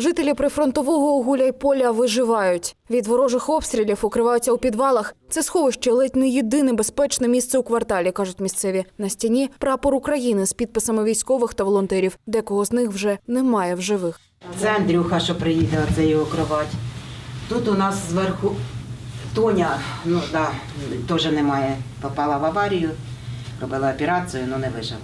Жителі прифронтового Гуляйполя виживають. Від ворожих обстрілів укриваються у підвалах. Це сховище ледь не єдине безпечне місце у кварталі, кажуть місцеві. На стіні прапор України з підписами військових та волонтерів. Декого з них вже немає в живих. Це Андрюха, що приїде, оце його кровать. Тут у нас зверху Тоня, ну да, теж немає. Попала в аварію, робила операцію, але не вижила.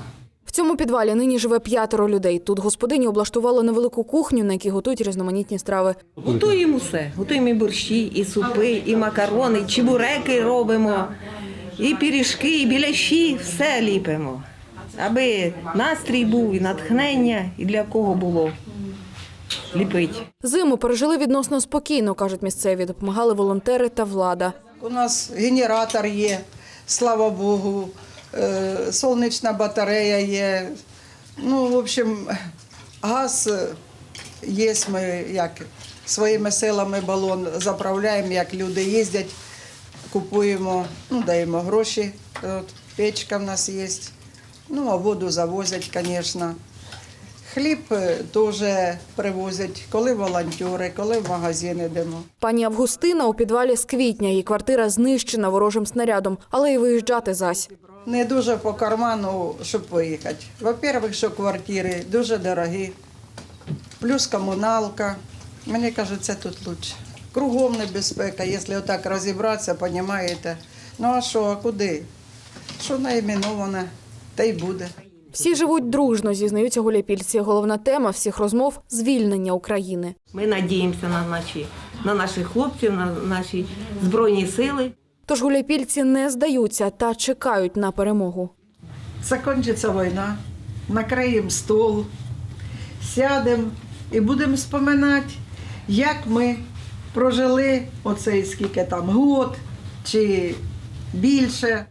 В цьому підвалі нині живе п'ятеро людей. Тут господині облаштували невелику кухню, на якій готують різноманітні страви. Готуємо все. Готуємо і борщі, і супи, і макарони, і чебуреки робимо, і пиріжки, і біляші, все ліпимо. Аби настрій був, і натхнення, і для кого було ліпити. Зиму пережили відносно спокійно, кажуть місцеві. Допомагали волонтери та влада. У нас генератор є, слава Богу, сонячна батарея є. Ну, в общем, газ е, є, ми як своїми силами балон заправляємо, як люди їздять, купуємо, ну, даємо гроші. От, печка в нас є. Ну, а воду завозять, звісно. Хліб е, теж привозять, коли волонтери, коли в магазин йдемо. Пані Августина у підвалі з квітня. Її квартира знищена ворожим снарядом, але й виїжджати зась. Не дуже по карману, щоб поїхати. Во-первых, що квартири дуже дорогі, плюс комуналка. Мені кажуть, це тут краще. Кругом небезпека, якщо отак розібратися, розумієте. Ну а що, а куди? Що найменоване, те й буде. Всі живуть дружно, зізнаються гуляпільці. Головна тема всіх розмов звільнення України. Ми надіємося на наші, на наших хлопців, на наші збройні сили. Тож гуляпільці не здаються та чекають на перемогу. Закінчиться війна, накриємо стол, сядемо і будемо споминати, як ми прожили оцей скільки там год чи більше.